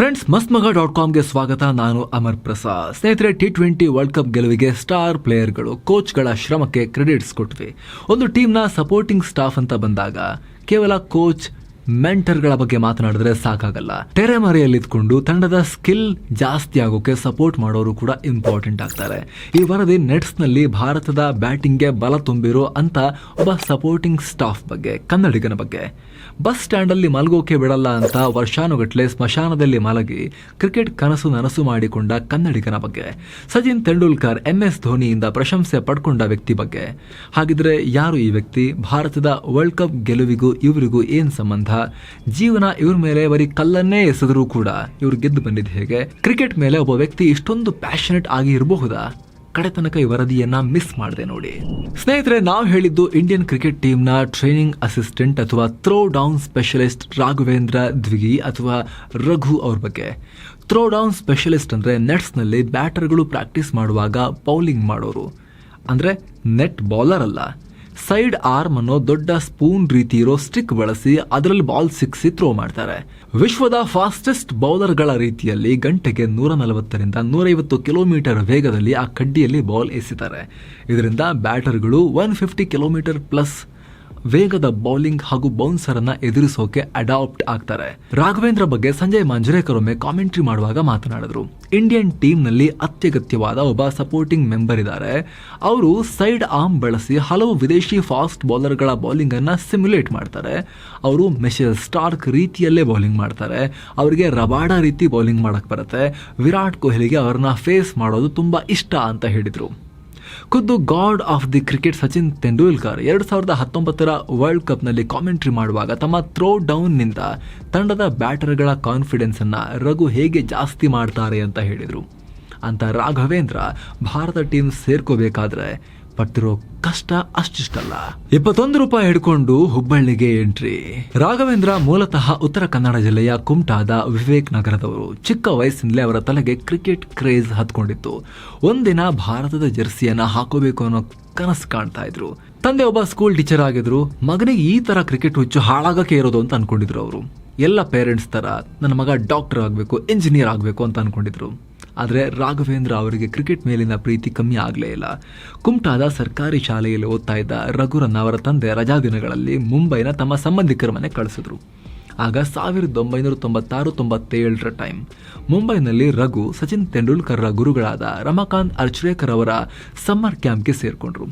Friends ಮಸ್ಮಗ ಮಗ dot ಕಾಮ್ಗೆ ಸ್ವಾಗತ. ನಾನು ಅಮರ್ ಪ್ರಸಾದ್. ಸ್ನೇಹಿತರೆ ಟಿ ಟ್ವೆಂಟಿ ವರ್ಲ್ಡ್ ಕಪ್ ಗೆಲುವಿಗೆ ಸ್ಟಾರ್ ಪ್ಲೇಯರ್ಗಳು ಕೋಚ್ಗಳ ಶ್ರಮಕ್ಕೆ ಕ್ರೆಡಿಟ್ಸ್ ಕೊಟ್ವಿ. ಒಂದು ಟೀಮ್ನ ಸಪೋರ್ಟಿಂಗ್ ಸ್ಟಾಫ್ ಅಂತ ಬಂದಾಗ, ಕೇವಲ ಕೋಚ್ ಮೆಂಟರ್ಗಳ ಬಗ್ಗೆ ಮಾತನಾಡಿದ್ರೆ ಸಾಕಾಗಲ್ಲ. ತೆರೆಮರೆಯಲ್ಲಿ ಇದ್ಕೊಂಡು ತಂಡದ ಸ್ಕಿಲ್ ಜಾಸ್ತಿ ಆಗೋಕೆ ಸಪೋರ್ಟ್ ಮಾಡೋರು ಕೂಡ ಇಂಪಾರ್ಟೆಂಟ್ ಆಗ್ತಾರೆ. ಈ ವರದಿ ನೆಟ್ಸ್ನಲ್ಲಿ ಭಾರತದ ಬ್ಯಾಟಿಂಗ್ಗೆ ಬಲ ತುಂಬಿರೋ ಅಂತ ಒಬ್ಬ ಸಪೋರ್ಟಿಂಗ್ ಸ್ಟಾಫ್ ಬಗ್ಗೆ, ಕನ್ನಡಿಗನ ಬಗ್ಗೆ. ಬಸ್ ಸ್ಟ್ಯಾಂಡಲ್ಲಿ ಮಲಗೋಕೆ ಬಿಡಲ್ಲ ಅಂತ ವರ್ಷಾನುಗಟ್ಲೆ ಸ್ಮಶಾನದಲ್ಲಿ ಮಲಗಿ ಕ್ರಿಕೆಟ್ ಕನಸು ನನಸು ಮಾಡಿಕೊಂಡ ಕನ್ನಡಿಗನ ಬಗ್ಗೆ. ಸಚಿನ್ ತೆಂಡೂಲ್ಕರ್ ಎಂ ಎಸ್ ಧೋನಿಯಿಂದ ಪ್ರಶಂಸೆ ಪಡ್ಕೊಂಡ ವ್ಯಕ್ತಿ ಬಗ್ಗೆ. ಹಾಗಿದ್ರೆ ಯಾರು ಈ ವ್ಯಕ್ತಿ? ಭಾರತದ ವರ್ಲ್ಡ್ ಕಪ್ ಗೆಲುವಿಗೂ ಇವರಿಗೂ ಏನು ಸಂಬಂಧ? ಜೀವನ ಇವ್ರ ಮೇಲೆ ಬರೀ ಕಲ್ಲನ್ನೇ ಎಸೆದರೂ ಕೂಡ ಇವ್ರು ಗೆದ್ದು ಬಂದಿದ್ದು ಹೇಗೆ? ಕ್ರಿಕೆಟ್ ಮೇಲೆ ಒಬ್ಬ ವ್ಯಕ್ತಿ ಇಷ್ಟೊಂದು ಪ್ಯಾಷನೆಟ್ ಆಗಿ ಇರಬಹುದಾ? ಕಡೆ ತನಕ ಈ ವರದಿಯನ್ನ ಮಿಸ್ ಮಾಡಿದೆ ನೋಡಿ. ಸ್ನೇಹಿತರೆ, ನಾವು ಹೇಳಿದ್ದು ಇಂಡಿಯನ್ ಕ್ರಿಕೆಟ್ ಟೀಮ್ನ ಟ್ರೈನಿಂಗ್ ಅಸಿಸ್ಟೆಂಟ್ ಅಥವಾ ಥ್ರೋ ಡೌನ್ ಸ್ಪೆಷಲಿಸ್ಟ್ ರಾಘವೇಂದ್ರ ದ್ವಿಗಿ ಅಥವಾ ರಘು ಅವ್ರ ಬಗ್ಗೆ. ಥ್ರೋ ಡೌನ್ ಸ್ಪೆಷಲಿಸ್ಟ್ ಅಂದ್ರೆ ನೆಟ್ಸ್ನಲ್ಲಿ ಬ್ಯಾಟರ್ಗಳು ಪ್ರಾಕ್ಟೀಸ್ ಮಾಡುವಾಗ ಬೌಲಿಂಗ್ ಮಾಡೋರು. ಅಂದ್ರೆ ನೆಟ್ ಬೌಲರ್ ಅಲ್ಲ. ಸೈಡ್ ಆರ್ಮ್ ಅನ್ನೋ ದೊಡ್ಡ ಸ್ಪೂನ್ ರೀತಿ ಇರೋ ಸ್ಟಿಕ್ ಬಳಸಿ ಅದರಲ್ಲಿ ಬಾಲ್ ಸಿಕ್ಸಿ ಥ್ರೋ ಮಾಡ್ತಾರೆ. ವಿಶ್ವದ ಫಾಸ್ಟೆಸ್ಟ್ ಬೌಲರ್ಗಳ ರೀತಿಯಲ್ಲಿ ಗಂಟೆಗೆ ನೂರ ನಲವತ್ತರಿಂದ ನೂರೈವತ್ತು ಕಿಲೋಮೀಟರ್ ವೇಗದಲ್ಲಿ ಆ ಕಡ್ಡಿಯಲ್ಲಿ ಬಾಲ್ ಎಸಿತಾರೆ. ಇದರಿಂದ ಬ್ಯಾಟರ್ಗಳು ಒನ್ ಫಿಫ್ಟಿ ಕಿಲೋಮೀಟರ್ ಪ್ಲಸ್ ವೇಗದ ಬೌಲಿಂಗ್ ಹಾಗೂ ಬೌನ್ಸರ್ ಅನ್ನ ಎದುರಿಸೋಕೆ ಅಡಾಪ್ಟ್ ಆಗ್ತಾರೆ. ರಾಘವೇಂದ್ರ ಬಗ್ಗೆ ಸಂಜಯ್ ಮಾಂಜರೇಕರ್ ಒಮ್ಮೆ ಕಾಮೆಂಟ್ರಿ ಮಾಡುವಾಗ ಮಾತನಾಡಿದ್ರು. ಇಂಡಿಯನ್ ಟೀಮ್ನಲ್ಲಿ ಅತ್ಯಗತ್ಯವಾದ ಒಬ್ಬ ಸಪೋರ್ಟಿಂಗ್ ಮೆಂಬರ್ ಇದ್ದಾರೆ. ಅವರು ಸೈಡ್ ಆರ್ಮ್ ಬಳಸಿ ಹಲವು ವಿದೇಶಿ ಫಾಸ್ಟ್ ಬೌಲರ್ಗಳ ಬೌಲಿಂಗ್ ಅನ್ನ ಸಿಮ್ಯುಲೇಟ್ ಮಾಡ್ತಾರೆ. ಅವರು ಮೆಶೆಲ್ ಸ್ಟಾರ್ಕ್ ರೀತಿಯಲ್ಲೇ ಬೌಲಿಂಗ್ ಮಾಡ್ತಾರೆ. ಅವರಿಗೆ ರಬಾಡಾ ರೀತಿ ಬೌಲಿಂಗ್ ಮಾಡಕ್ ಬರುತ್ತೆ. ವಿರಾಟ್ ಕೊಹ್ಲಿಗೆ ಅವ್ರನ್ನ ಫೇಸ್ ಮಾಡೋದು ತುಂಬಾ ಇಷ್ಟ ಅಂತ ಹೇಳಿದ್ರು. ಖುದ್ದು God of the cricket Sachin Tendulkar ಎರಡು ಸಾವಿರದ ಹತ್ತೊಂಬತ್ತರ ವರ್ಲ್ಡ್ ಕಪ್ನಲ್ಲಿ ಕಾಮೆಂಟ್ರಿ ಮಾಡುವಾಗ ತಮ್ಮ ಥ್ರೋ ಡೌನ್ನಿಂದ ತಂಡದ ಬ್ಯಾಟರ್ಗಳ ಕಾನ್ಫಿಡೆನ್ಸನ್ನು ರಘು ಹೇಗೆ ಜಾಸ್ತಿ ಮಾಡ್ತಾರೆ ಅಂತ ಹೇಳಿದರು. ಅಂತ ರಾಘವೇಂದ್ರ ಭಾರತ ಟೀಮ್ ಸೇರ್ಕೋಬೇಕಾದ್ರೆ ಪಟ್ಟಿರೋ ಕಷ್ಟ ಅಷ್ಟಿಷ್ಟಲ್ಲ. ಇಪ್ಪತ್ತೊಂದು ರೂಪಾಯಿ ಹಿಡ್ಕೊಂಡು ಹುಬ್ಬಳ್ಳಿಗೆ ಎಂಟ್ರಿ. ರಾಘವೇಂದ್ರ ಮೂಲತಃ ಉತ್ತರ ಕನ್ನಡ ಜಿಲ್ಲೆಯ ಕುಮಟಾದ ವಿವೇಕ್ ನಗರದವರು. ಚಿಕ್ಕ ವಯಸ್ಸಿನಲ್ಲೇ ಅವರ ತಲೆಗೆ ಕ್ರಿಕೆಟ್ ಕ್ರೇಜ್ ಹತ್ಕೊಂಡಿತ್ತು. ಒಂದಿನ ಭಾರತದ ಜೆರ್ಸಿಯನ್ನ ಹಾಕೋಬೇಕು ಅನ್ನೋ ಕನಸು ಕಾಣ್ತಾ ಇದ್ರು. ತಂದೆ ಒಬ್ಬ ಸ್ಕೂಲ್ ಟೀಚರ್ ಆಗಿದ್ರು. ಮಗನಿಗೆ ಈ ತರ ಕ್ರಿಕೆಟ್ ಹುಚ್ಚು ಹಾಳಾಗಕ್ಕೆ ಇರೋದು ಅಂತ ಅನ್ಕೊಂಡಿದ್ರು ಅವರು. ಎಲ್ಲ ಪೇರೆಂಟ್ಸ್ ತರ, ನನ್ನ ಮಗ ಡಾಕ್ಟರ್ ಆಗಬೇಕು ಇಂಜಿನಿಯರ್ ಆಗಬೇಕು ಅಂತ ಅನ್ಕೊಂಡಿದ್ರು. ಆದರೆ ರಾಘವೇಂದ್ರ ಅವರಿಗೆ ಕ್ರಿಕೆಟ್ ಮೇಲಿನ ಪ್ರೀತಿ ಕಮ್ಮಿ ಆಗಲೇ ಇಲ್ಲ. ಕುಮಟಾದ ಸರ್ಕಾರಿ ಶಾಲೆಯಲ್ಲಿ ಓದ್ತಾ ಇದ್ದ ರಘುರನ್ನ ಅವರ ತಂದೆ ರಜಾ ದಿನಗಳಲ್ಲಿ ಮುಂಬೈನ ತಮ್ಮ ಸಂಬಂಧಿಕರ ಮನೆ ಕಳಿಸಿದ್ರು. ಆಗ ಸಾವಿರದ ಒಂಬೈನೂರ ತೊಂಬತ್ತಾರು ತೊಂಬತ್ತೇಳರ ಟೈಮ್ ಮುಂಬೈನಲ್ಲಿ ರಘು ಸಚಿನ್ ತೆಂಡೂಲ್ಕರ್ರ ಗುರುಗಳಾದ ರಮಾಕಾಂತ್ ಅರ್ಚ್ರೇಕರ್ ಅವರ ಸಮ್ಮರ್ ಕ್ಯಾಂಪ್ಗೆ ಸೇರಿಕೊಂಡ್ರು.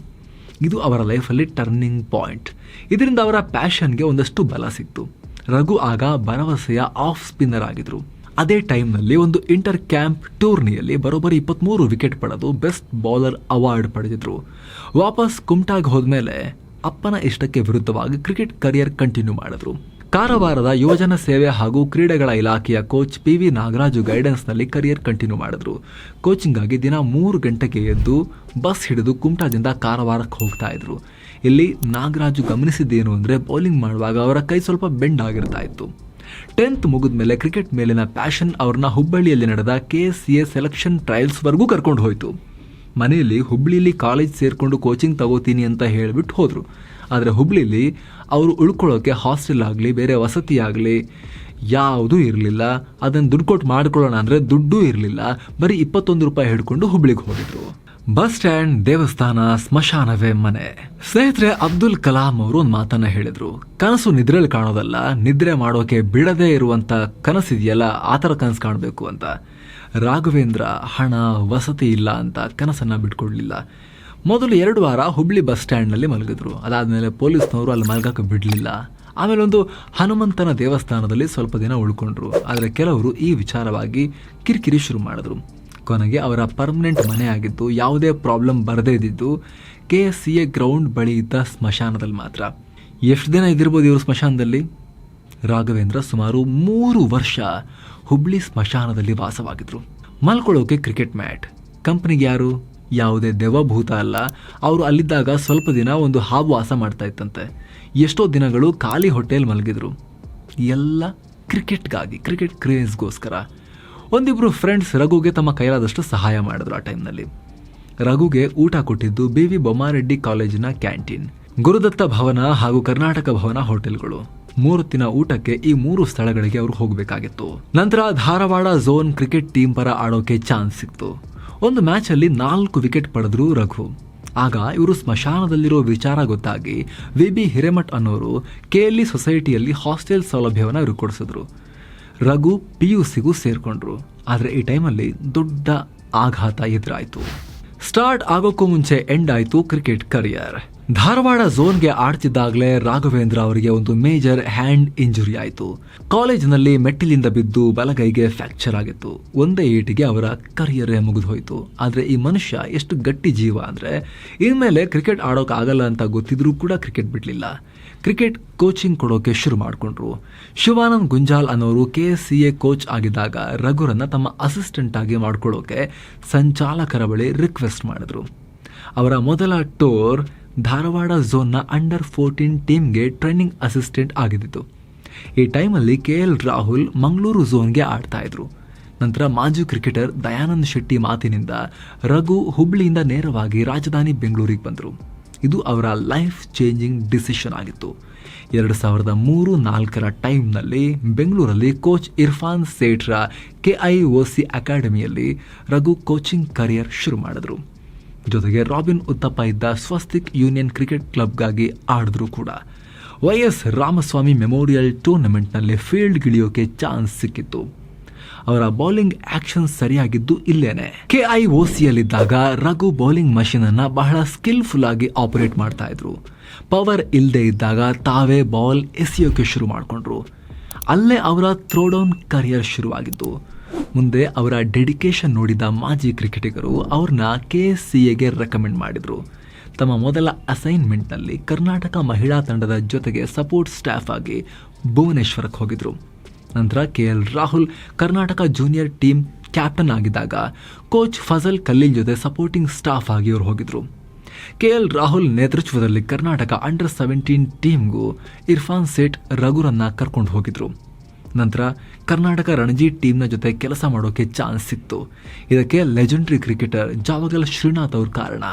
ಇದು ಅವರ ಲೈಫಲ್ಲಿ ಟರ್ನಿಂಗ್ ಪಾಯಿಂಟ್ ಇದರಿಂದ ಅವರ ಪ್ಯಾಷನ್ಗೆ ಒಂದಷ್ಟು ಬಲ ಸಿಕ್ತು. ರಘು ಆಗ ಭರವಸೆಯ ಆಫ್ ಸ್ಪಿನ್ನರ್ ಆಗಿದ್ರು. ಅದೇ ಟೈಮ್ನಲ್ಲಿ ಒಂದು ಇಂಟರ್ ಕ್ಯಾಂಪ್ ಟೂರ್ನಿಯಲ್ಲಿ ಬರೋಬ್ಬರಿ ಇಪ್ಪತ್ತ್ಮೂರು ವಿಕೆಟ್ ಪಡೆದು ಬೆಸ್ಟ್ ಬೌಲರ್ ಅವಾರ್ಡ್ ಪಡೆದಿದ್ರು. ವಾಪಸ್ ಕುಮ್ಟಾಗ್ ಹೋದ್ಮೇಲೆ ಅಪ್ಪನ ಇಷ್ಟಕ್ಕೆ ವಿರುದ್ಧವಾಗಿ ಕ್ರಿಕೆಟ್ ಕರಿಯರ್ ಕಂಟಿನ್ಯೂ ಮಾಡಿದ್ರು. ಕಾರವಾರದ ಯುವಜನ ಸೇವೆ ಹಾಗೂ ಕ್ರೀಡೆಗಳ ಇಲಾಖೆಯ ಕೋಚ್ ಪಿ ವಿ ನಾಗರಾಜು ಗೈಡೆನ್ಸ್ನಲ್ಲಿ ಕರಿಯರ್ ಕಂಟಿನ್ಯೂ ಮಾಡಿದ್ರು. ಕೋಚಿಂಗಾಗಿ ದಿನ ಮೂರು ಗಂಟೆಗೆ ಎದ್ದು ಬಸ್ ಹಿಡಿದು ಕುಮಟಾದಿಂದ ಕಾರವಾರಕ್ಕೆ ಹೋಗ್ತಾ ಇದ್ರು. ಇಲ್ಲಿ ನಾಗರಾಜು ಗಮನಿಸಿದ್ದೇನು ಅಂದರೆ ಬೌಲಿಂಗ್ ಮಾಡುವಾಗ ಅವರ ಕೈ ಸ್ವಲ್ಪ ಬೆಂಡ್ ಆಗಿರ್ತಾ ಇತ್ತು. ಟೆಂತ್ ಮುಗಿದ ಮೇಲೆ ಕ್ರಿಕೆಟ್ ಮೇಲಿನ ಪ್ಯಾಷನ್ ಅವ್ರನ್ನ ಹುಬ್ಬಳ್ಳಿಯಲ್ಲಿ ನಡೆದ K S C A selection ಟ್ರಯಲ್ಸ್ವರೆಗೂ ಕರ್ಕೊಂಡು ಹೋಯಿತು. ಮನೆಯಲ್ಲಿ ಹುಬ್ಳಿಲಿ ಕಾಲೇಜ್ ಸೇರಿಕೊಂಡು ಕೋಚಿಂಗ್ ತಗೋತೀನಿ ಅಂತ ಹೇಳಿಬಿಟ್ಟು ಹೋದರು. ಆದರೆ ಹುಬ್ಳಿಲಿ ಅವರು ಉಳ್ಕೊಳ್ಳೋಕ್ಕೆ ಹಾಸ್ಟೆಲ್ ಆಗಲಿ, ಬೇರೆ ವಸತಿ ಆಗಲಿ ಯಾವುದೂ ಇರಲಿಲ್ಲ. ಅದನ್ನು ದುಡ್ಡು ಕೊಟ್ಟು ಮಾಡ್ಕೊಳ್ಳೋಣ ಅಂದರೆ ದುಡ್ಡೂ ಇರಲಿಲ್ಲ. ಬರೀ ಇಪ್ಪತ್ತೊಂದು ರೂಪಾಯಿ ಹಿಡ್ಕೊಂಡು ಹುಬ್ಳಿಗೆ ಹೋಗಿದ್ರು. ಬಸ್ ಸ್ಟ್ಯಾಂಡ್ ದೇವಸ್ಥಾನ ಸ್ಮಶಾನವೇ ಮನೆ. ಸ್ನೇಹಿತರೆ, ಅಬ್ದುಲ್ ಕಲಾಂ ಅವರು ಒಂದು ಮಾತನ್ನ ಹೇಳಿದ್ರು. ಕನಸು ನಿದ್ರೆಯಲ್ಲಿ ಕಾಣೋದಲ್ಲ, ನಿದ್ರೆ ಮಾಡೋಕೆ ಬಿಡದೇ ಇರುವಂತ ಕನಸಿದೆಯಲ್ಲ ಆ ಥರ ಕನಸು ಕಾಣಬೇಕು ಅಂತ. ರಾಘವೇಂದ್ರ, ಹಣ, ವಸತಿ ಇಲ್ಲ ಅಂತ ಕನಸನ್ನ ಬಿಟ್ಕೊಡ್ಲಿಲ್ಲ. ಮೊದಲು ಎರಡು ವಾರ ಹುಬ್ಳಿ ಬಸ್ ಸ್ಟ್ಯಾಂಡ್ನಲ್ಲಿ ಮಲಗಿದ್ರು. ಅದಾದಮೇಲೆ ಪೊಲೀಸ್ನವರು ಅಲ್ಲಿ ಮಲಗಕ್ಕೆ ಬಿಡಲಿಲ್ಲ. ಆಮೇಲೆ ಒಂದು ಹನುಮಂತನ ದೇವಸ್ಥಾನದಲ್ಲಿ ಸ್ವಲ್ಪ ದಿನ ಉಳ್ಕೊಂಡ್ರು. ಆದರೆ ಕೆಲವರು ಈ ವಿಚಾರವಾಗಿ ಕಿರಿಕಿರಿ ಶುರು ಮಾಡಿದ್ರು. ಕೊನೆಗೆ ಅವರ ಪರ್ಮನೆಂಟ್ ಮನೆ ಆಗಿದ್ದು ಯಾವುದೇ ಪ್ರಾಬ್ಲಮ್ ಬರದೇ ಇದ್ದಿದ್ದು K S C A ground ಬಳಿ ಇದ್ದ ಸ್ಮಶಾನದಲ್ಲಿ ಮಾತ್ರ. ಎಷ್ಟು ದಿನ ಇದ್ದಿರ್ಬೋದು ಇವರು ಸ್ಮಶಾನದಲ್ಲಿ? ರಾಘವೇಂದ್ರ ಸುಮಾರು ಮೂರು ವರ್ಷ ಹುಬ್ಳಿ ಸ್ಮಶಾನದಲ್ಲಿ ವಾಸವಾಗಿದ್ರು. ಮಲ್ಕೊಳ್ಳೋಕೆ ಕ್ರಿಕೆಟ್ ಮ್ಯಾಟ್ ಕಂಪ್ನಿಗೆ ಯಾರು? ಯಾವುದೇ ದೆವ್ವಭೂತ ಅಲ್ಲ. ಅವರು ಅಲ್ಲಿದ್ದಾಗ ಸ್ವಲ್ಪ ದಿನ ಒಂದು ಹಾವು ವಾಸ ಮಾಡ್ತಾ ಇತ್ತಂತೆ. ಎಷ್ಟೋ ದಿನಗಳು ಖಾಲಿ ಹೊಟ್ಟೆಯಲ್ಲಿ ಮಲಗಿದ್ರು. ಎಲ್ಲ ಕ್ರಿಕೆಟ್ಗಾಗಿ ಕ್ರಿಕೆಟ್ ಕ್ರೇಜ್ಗೋಸ್ಕರ ಒಂದಿಬ್ರು ಫ್ರೆಂಡ್ಸ್ ರಘುಗೆ ತಮ್ಮ ಕೈಲಾದಷ್ಟು ಸಹಾಯ ಮಾಡಿದ್ರು ಆ ಟೈಮ್ನಲ್ಲಿ ರಘುಗೆ ಊಟ ಕೊಟ್ಟಿದ್ದು ಬಿ ವಿ ಬೊಮ್ಮಾರೆಡ್ಡಿ ಕಾಲೇಜಿನ ಕ್ಯಾಂಟೀನ್ ಗುರುದತ್ತ ಭವನ ಹಾಗೂ ಕರ್ನಾಟಕ ಭವನ ಹೋಟೆಲ್ಗಳು ಮೂರು ದಿನ ಊಟಕ್ಕೆ ಈ ಮೂರು ಸ್ಥಳಗಳಿಗೆ ಅವರು ಹೋಗಬೇಕಾಗಿತ್ತು. ನಂತರ ಧಾರವಾಡ ಝೋನ್ ಕ್ರಿಕೆಟ್ ಟೀಮ್ ಪರ ಆಡೋಕೆ ಚಾನ್ಸ್ ಸಿಕ್ತು. ಒಂದು ಮ್ಯಾಚ್ ಅಲ್ಲಿ ನಾಲ್ಕು ವಿಕೆಟ್ ಪಡೆದ್ರು ರಘು. ಆಗ ಇವರು ಸ್ಮಶಾನದಲ್ಲಿರೋ ವಿಚಾರ ಗೊತ್ತಾಗಿ ವಿ ಬಿ ಹಿರೇಮಠ್ ಅನ್ನೋರು ಕೆಎಲ್ಇ ಸೊಸೈಟಿಯಲ್ಲಿ ಹಾಸ್ಟೆಲ್ ಸೌಲಭ್ಯವನ್ನು ಇವರು ಕೊಡಿಸಿದ್ರು. ರಘು ಪಿ ಯು ಸಿಗೂ ಸೇರ್ಕೊಂಡ್ರು. ಆದರೆ ಈ ಟೈಮಲ್ಲಿ ದೊಡ್ಡ ಆಘಾತ ಎದುರಾಯಿತು. ಸ್ಟಾರ್ಟ್ ಆಗೋಕ್ಕೂ ಮುಂಚೆ ಎಂಡ್ ಆಯಿತು ಕ್ರಿಕೆಟ್ ಕರಿಯರ್. ಧಾರವಾಡ ಝೋನ್ಗೆ ಆಡ್ತಿದ್ದಾಗಲೇ ರಾಘವೇಂದ್ರ ಅವರಿಗೆ ಒಂದು ಮೇಜರ್ ಹ್ಯಾಂಡ್ ಇಂಜುರಿ ಆಯಿತು. ಕಾಲೇಜಿನಲ್ಲಿ ಮೆಟ್ಟಿಲಿಂದ ಬಿದ್ದು ಬಲಗೈಗೆ ಫ್ರ್ಯಾಕ್ಚರ್ ಆಗಿತ್ತು. ಒಂದೇ ಏಟಿಗೆ ಅವರ ಕರಿಯರೇ ಮುಗಿದು ಹೋಯಿತು ಆದರೆ ಈ ಮನುಷ್ಯ ಎಷ್ಟು ಗಟ್ಟಿ ಜೀವ ಅಂದರೆ ಇನ್ಮೇಲೆ ಕ್ರಿಕೆಟ್ ಆಡೋಕ್ಕಾಗಲ್ಲ ಅಂತ ಗೊತ್ತಿದ್ರೂ ಕೂಡ ಕ್ರಿಕೆಟ್ ಬಿಡಲಿಲ್ಲ. ಕ್ರಿಕೆಟ್ ಕೋಚಿಂಗ್ ಕೊಡೋಕೆ ಶುರು ಮಾಡಿಕೊಂಡ್ರು. ಶಿವಾನಂದ್ ಗುಂಜಾಲ್ ಅನ್ನೋರು K S C A coach ಆಗಿದ್ದಾಗ ರಘುರನ್ನು ತಮ್ಮ ಅಸಿಸ್ಟೆಂಟ್ ಆಗಿ ಮಾಡ್ಕೊಳ್ಳೋಕೆ ಸಂಚಾಲಕರ ಬಳಿ ರಿಕ್ವೆಸ್ಟ್ ಮಾಡಿದ್ರು. ಅವರ ಮೊದಲ ಟೂರ್ ಧಾರವಾಡ ಝೋನ್ನ ಅಂಡರ್ ಫೋರ್ಟೀನ್ ಟೀಮ್ಗೆ ಟ್ರೈನಿಂಗ್ ಅಸಿಸ್ಟೆಂಟ್ ಆಗಿದ್ದಿತ್ತು. ಈ ಟೈಮಲ್ಲಿ ಕೆ ಎಲ್ ರಾಹುಲ್ ಮಂಗಳೂರು ಝೋನ್ಗೆ ಆಡ್ತಾಯಿದ್ರು ನಂತರ ಮಾಜಿ ಕ್ರಿಕೆಟರ್ ದಯಾನಂದ್ ಶೆಟ್ಟಿ ಮಾತಿನಿಂದ ರಘು ಹುಬ್ಳಿಯಿಂದ ನೇರವಾಗಿ ರಾಜಧಾನಿ ಬೆಂಗಳೂರಿಗೆ ಬಂದರು. ಇದು ಅವರ ಲೈಫ್ ಚೇಂಜಿಂಗ್ ಡಿಸಿಷನ್ ಆಗಿತ್ತು. ಎರಡು ಸಾವಿರದ ಮೂರು ನಾಲ್ಕರ ಟೈಮ್ನಲ್ಲಿ ಬೆಂಗಳೂರಲ್ಲಿ ಕೋಚ್ ಇರ್ಫಾನ್ ಸೇಠ್ರ ಕೆ ಐ ಒ ಸಿ ಅಕಾಡೆಮಿಯಲ್ಲಿ ರಘು ಕೋಚಿಂಗ್ ಕರಿಯರ್ ಶುರು ಮಾಡಿದ್ರು. ಜೊತೆಗೆ ರಾಬಿನ್ ಉತ್ತಪ್ಪ ಇದ್ದ ಸ್ವಸ್ತಿಕ್ ಯೂನಿಯನ್ ಕ್ರಿಕೆಟ್ ಕ್ಲಬ್ಗಾಗಿ ಆಡಿದ್ರು ಕೂಡ. ವೈ ಎಸ್ ರಾಮಸ್ವಾಮಿ ಮೆಮೋರಿಯಲ್ ಟೂರ್ನಮೆಂಟ್ನಲ್ಲಿ ಫೀಲ್ಡ್ಗಿಳಿಯೋಕೆ ಚಾನ್ಸ್ ಸಿಕ್ಕಿತ್ತು. ಅವರ ಬೌಲಿಂಗ್ ಆಕ್ಷನ್ ಸರಿಯಾಗಿದ್ದು ಇಲ್ಲೇನೆ. ಕೆ ಐ ಒ ಸಿಯಲ್ಲಿದ್ದಾಗ ರಘು ಬೌಲಿಂಗ್ ಮಷೀನ್ ಅನ್ನ ಬಹಳ ಸ್ಕಿಲ್ಫುಲ್ ಆಗಿ ಆಪರೇಟ್ ಮಾಡ್ತಾ ಇದ್ರು. ಪವರ್ ಇಲ್ಲದೆ ಇದ್ದಾಗ ತಾವೇ ಬಾಲ್ ಎಸೆಯೋಕೆ ಶುರು ಮಾಡಿಕೊಂಡ್ರು. ಅಲ್ಲೇ ಅವರ ಥ್ರೋಡೌನ್ ಕರಿಯರ್ ಶುರುವಾಗಿದ್ದು. ಮುಂದೆ ಅವರ ಡೆಡಿಕೇಶನ್ ನೋಡಿದ ಮಾಜಿ ಕ್ರಿಕೆಟಿಗರು ಅವ್ರನ್ನ ಕೆ ಸಿ ಎಗೆ ರೆಕಮೆಂಡ್ ಮಾಡಿದ್ರು. ತಮ್ಮ ಮೊದಲ ಅಸೈನ್ಮೆಂಟ್ನಲ್ಲಿ ಕರ್ನಾಟಕ ಮಹಿಳಾ ತಂಡದ ಜೊತೆಗೆ ಸಪೋರ್ಟ್ ಸ್ಟಾಫ್ ಆಗಿ ಭುವನೇಶ್ವರಕ್ಕೆ ಹೋಗಿದ್ರು. ನಂತರ K L Rahul Karnataka junior team captain ಆಗಿದ್ದಾಗ ಕೋಚ್ ಫಜಲ್ ಕಲ್ಲೀಲ್ ಜೊತೆ ಸಪೋರ್ಟಿಂಗ್ ಸ್ಟಾಫ್ ಆಗಿ ಅವರು ಹೋಗಿದ್ರು. ಕೆ ಎಲ್ ರಾಹುಲ್ ನೇತೃತ್ವದಲ್ಲಿ ಕರ್ನಾಟಕ ಅಂಡರ್ ಸೆವೆಂಟೀನ್ ಟೀಮ್ಗೂ ಇರ್ಫಾನ್ ಸೇಠ್ ರಘುರನ್ನ ಕರ್ಕೊಂಡು ಹೋಗಿದ್ರು. ನಂತರ ಕರ್ನಾಟಕ ರಣಜಿ ಟೀಮ್ನ ಜೊತೆ ಕೆಲಸ ಮಾಡೋಕೆ ಚಾನ್ಸ್ ಸಿಕ್ತು. ಇದಕ್ಕೆ ಲೆಜೆಂಡ್ರಿ ಕ್ರಿಕೆಟರ್ ಜಾವಗಲ್ ಶ್ರೀನಾಥ್ ಅವ್ರ ಕಾರಣ.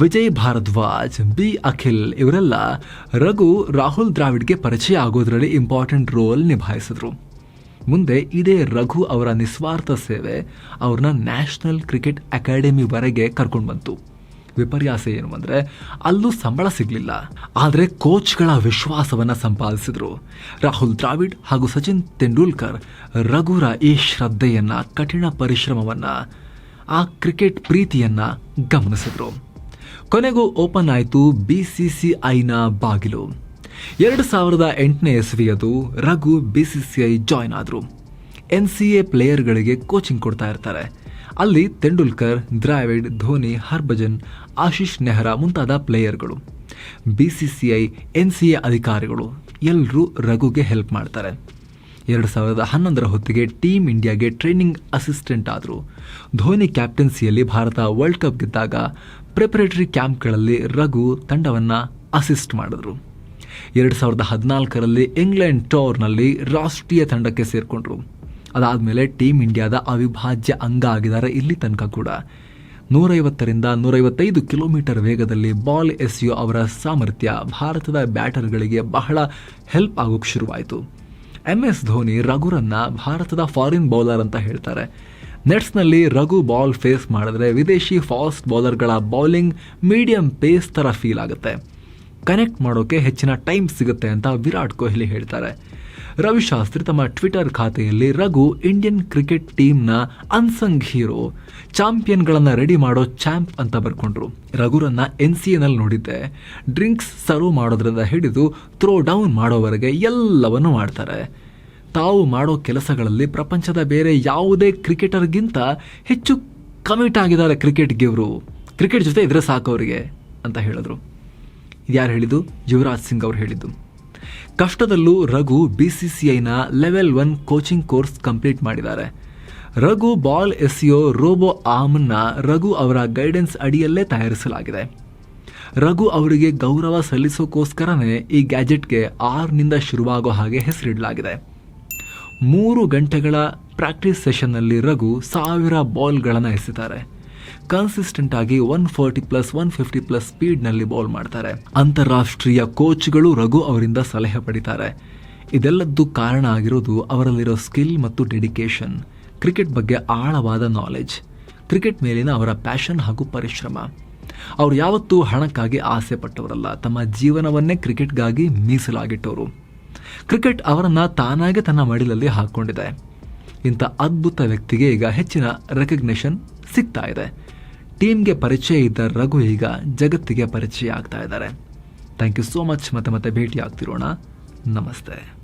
ವಿಜಯ್ ಭಾರದ್ವಾಜ್, ಬಿ ಅಖಿಲ್ ಇವರೆಲ್ಲ ರಘು ರಾಹುಲ್ ದ್ರಾವಿಡ್ಗೆ ಪರಿಚಯ ಆಗೋದ್ರಲ್ಲಿ ಇಂಪಾರ್ಟೆಂಟ್ ರೋಲ್ ನಿಭಾಯಿಸಿದ್ರು. ಮುಂದೆ ಇದೇ ರಘು ಅವರ ನಿಸ್ವಾರ್ಥ ಸೇವೆ ಅವ್ರನ್ನ ನ್ಯಾಷನಲ್ ಕ್ರಿಕೆಟ್ ಅಕಾಡೆಮಿವರೆಗೆ ಕರ್ಕೊಂಡು ಬಂತು. ವಿಪರ್ಯಾಸ ಏನು ಅಂದರೆ ಅಲ್ಲೂ ಸಂಬಳ ಸಿಗಲಿಲ್ಲ. ಆದರೆ ಕೋಚ್ಗಳ ವಿಶ್ವಾಸವನ್ನು ಸಂಪಾದಿಸಿದರು. ರಾಹುಲ್ ದ್ರಾವಿಡ್ ಹಾಗೂ ಸಚಿನ್ ತೆಂಡೂಲ್ಕರ್ ರಘುರ ಈ ಶ್ರದ್ಧೆಯನ್ನ, ಕಠಿಣ ಪರಿಶ್ರಮವನ್ನ, ಆ ಕ್ರಿಕೆಟ್ ಪ್ರೀತಿಯನ್ನ ಗಮನಿಸಿದ್ರು. ಕೊನೆಗೂ ಓಪನ್ ಆಯಿತು ಬಿ ಸಿ ಸಿ ಐನ ಬಾಗಿಲು. ಎರಡು ಸಾವಿರದ ಎಂಟನೇ ಎಸವಿಯದು ರಘು ಬಿ ಸಿ ಜಾಯ್ನ್ ಆದರು. ಎನ್ ಸಿ ಎ ಪ್ಲೇಯರ್ಗಳಿಗೆ ಕೋಚಿಂಗ್ ಕೊಡ್ತಾ ಇರ್ತಾರೆ. ಅಲ್ಲಿ ತೆಂಡೂಲ್ಕರ್, ದ್ರಾವಿಡ್, ಧೋನಿ, ಹರ್ಭಜನ್, ಆಶೀಶ್ ನೆಹ್ರಾ ಮುಂತಾದ ಪ್ಲೇಯರ್ಗಳು. B C C I N C A ಅಧಿಕಾರಿಗಳು ಎಲ್ಲರೂ ರಘುಗೆ ಹೆಲ್ಪ್ ಮಾಡ್ತಾರೆ. ಎರಡು ಸಾವಿರದ ಹನ್ನೊಂದರ ಹೊತ್ತಿಗೆ ಟೀಮ್ ಇಂಡಿಯಾಗೆ ಟ್ರೈನಿಂಗ್ ಅಸಿಸ್ಟೆಂಟ್ ಆದರು. ಧೋನಿ ಕ್ಯಾಪ್ಟನ್ಸಿಯಲ್ಲಿ ಭಾರತ ವರ್ಲ್ಡ್ ಕಪ್ ಗೆದ್ದಾಗ ಪ್ರಿಪರೇಟರಿ ಕ್ಯಾಂಪ್ಗಳಲ್ಲಿ ರಘು ತಂಡವನ್ನು ಅಸಿಸ್ಟ್ ಮಾಡಿದ್ರು. ಎರಡು ಸಾವಿರದ ಹದಿನಾಲ್ಕರಲ್ಲಿ ಇಂಗ್ಲೆಂಡ್ ಟೋರ್ನಲ್ಲಿ ರಾಷ್ಟ್ರೀಯ ತಂಡಕ್ಕೆ ಸೇರಿಕೊಂಡ್ರು. ಅದಾದಮೇಲೆ ಟೀಮ್ ಇಂಡಿಯಾದ ಅವಿಭಾಜ್ಯ ಅಂಗ ಆಗಿದ್ದಾರೆ ಇಲ್ಲಿ ತನಕ ಕೂಡ. ನೂರೈವತ್ತರಿಂದ ನೂರೈವತ್ತೈದು ಕಿಲೋಮೀಟರ್ ವೇಗದಲ್ಲಿ ಬಾಲ್ ಎಸೆಯೋ ಅವರ ಸಾಮರ್ಥ್ಯ ಭಾರತದ ಬ್ಯಾಟರ್ಗಳಿಗೆ ಬಹಳ ಹೆಲ್ಪ್ ಆಗೋಕ್ಕೆ ಶುರುವಾಯಿತು. ಎಂ ಎಸ್ ಧೋನಿ ರಘುರನ್ನ ಭಾರತದ ಫಾರಿನ್ ಬೌಲರ್ ಅಂತ ಹೇಳ್ತಾರೆ. ನೆಟ್ಸ್ನಲ್ಲಿ ರಘು ಬಾಲ್ ಫೇಸ್ ಮಾಡಿದ್ರೆ ವಿದೇಶಿ ಫಾಸ್ಟ್ ಬೌಲರ್ಗಳ ಬೌಲಿಂಗ್ ಮೀಡಿಯಂ ಪೇಸ್ ಥರ ಫೀಲ್ ಆಗುತ್ತೆ. ಕನೆಕ್ಟ್ ಮಾಡೋಕೆ ಹೆಚ್ಚಿನ ಟೈಮ್ ಸಿಗುತ್ತೆ ಅಂತ ವಿರಾಟ್ ಕೊಹ್ಲಿ ಹೇಳ್ತಾರೆ. ರವಿಶಾಸ್ತ್ರಿ ತಮ್ಮ ಟ್ವಿಟರ್ ಖಾತೆಯಲ್ಲಿ ರಘು ಇಂಡಿಯನ್ ಕ್ರಿಕೆಟ್ ಟೀಮ್ನ ಅನ್ಸಂಗ್ ಹೀರೋ ಚಾಂಪಿಯನ್ಗಳನ್ನು ರೆಡಿ ಮಾಡೋ ಚಾಂಪ್ ಅಂತ ಬರ್ಕೊಂಡ್ರು. ರಘುರನ್ನ ಎನ್ ಸಿ ಎನಲ್ಲಿ ನೋಡಿದ್ದೆ. ಡ್ರಿಂಕ್ಸ್ ಸರ್ವ್ ಮಾಡೋದ್ರಿಂದ ಹಿಡಿದು ಥ್ರೋ ಡೌನ್ ಮಾಡೋವರೆಗೆ ಎಲ್ಲವನ್ನೂ ಮಾಡ್ತಾರೆ. ತಾವು ಮಾಡೋ ಕೆಲಸಗಳಲ್ಲಿ ಪ್ರಪಂಚದ ಬೇರೆ ಯಾವುದೇ ಕ್ರಿಕೆಟರ್ಗಿಂತ ಹೆಚ್ಚು ಕಮಿಟ್ ಆಗಿದ್ದಾರೆ ಕ್ರಿಕೆಟ್ಗೆ ಇವರು ಕ್ರಿಕೆಟ್ ಜೊತೆ ಇದ್ರೆ ಸಾಕು ಅವರಿಗೆ ಅಂತ ಹೇಳಿದ್ರು. ಯಾರು ಹೇಳಿದ್ದು? ಯುವರಾಜ್ ಸಿಂಗ್ ಅವರು ಹೇಳಿದ್ದು. ಕಷ್ಟದಲ್ಲೂ ರಘು ಬಿ ಸಿ ಸಿ ಐನ level one coaching course complete ಮಾಡಿದ್ದಾರೆ. ರಘು ಬಾಲ್ ಎಸಿಯೋ ರೋಬೋ ಆಮ್ನ ರಘು ಅವರ ಗೈಡೆನ್ಸ್ ಅಡಿಯಲ್ಲೇ ತಯಾರಿಸಲಾಗಿದೆ. ರಘು ಅವರಿಗೆ ಗೌರವ ಸಲ್ಲಿಸೋಕ್ಕೋಸ್ಕರನೇ ಈ ಗ್ಯಾಜೆಟ್ಗೆ ಆರ್ನಿಂದ ಶುರುವಾಗೋ ಹಾಗೆ ಹೆಸರಿಡಲಾಗಿದೆ. ಮೂರು ಗಂಟೆಗಳ ಪ್ರಾಕ್ಟೀಸ್ ಸೆಷನ್ನಲ್ಲಿ ರಘು ಸಾವಿರ ಬಾಲ್ಗಳನ್ನು ಎಸಿತಾರೆ. ಕನ್ಸಿಸ್ಟೆಂಟ್ ಆಗಿ one forty plus one fifty plus ಸ್ಪೀಡ್ನಲ್ಲಿ bowl ಮಾಡ್ತಾರೆ. ಅಂತಾರಾಷ್ಟ್ರೀಯ ಕೋಚ್ಗಳು ರಘು ಅವರಿಂದ ಸಲಹೆ ಪಡಿತಾರೆ. ಇದೆಲ್ಲದ್ದು ಕಾರಣ ಆಗಿರೋದು ಅವರಲ್ಲಿರೋ ಸ್ಕಿಲ್ ಮತ್ತು ಡೆಡಿಕೇಶನ್ ಕ್ರಿಕೆಟ್ ಬಗ್ಗೆ ಆಳವಾದ ನಾಲೆಜ್ ಕ್ರಿಕೆಟ್ ಮೇಲಿನ ಅವರ ಪ್ಯಾಷನ್ ಹಾಗೂ ಪರಿಶ್ರಮ. ಅವರು ಯಾವತ್ತೂ ಹಣಕ್ಕಾಗಿ ಆಸೆ ಪಟ್ಟವರಲ್ಲ, ತಮ್ಮ ಜೀವನವನ್ನೇ ಕ್ರಿಕೆಟ್ಗಾಗಿ ಮೀಸಲಾಗಿಟ್ಟವರು. ಕ್ರಿಕೆಟ್ ಅವರನ್ನು ತಾನಾಗೆ ತನ್ನ ಮಡಿಲಲ್ಲಿ ಹಾಕೊಂಡಿದೆ. ಇಂಥ ಅದ್ಭುತ ವ್ಯಕ್ತಿಗೆ ಈಗ ಹೆಚ್ಚಿನ ರೆಕಗ್ನಿಷನ್ ಸಿಗ್ತಾ ಇದೆ. ಟೀಮ್ಗೆ ಪರಿಚಯ ಇದ್ದ ರಘು ಈಗ ಜಗತ್ತಿಗೆ ಪರಿಚಯ ಆಗ್ತಾ ಇದ್ದಾರೆ. ಥ್ಯಾಂಕ್ ಯು ಸೋ ಮಚ್ ಮತ್ತೆ ಮತ್ತೆ ಭೇಟಿ ಆಗ್ತಿರೋಣ ನಮಸ್ತೆ.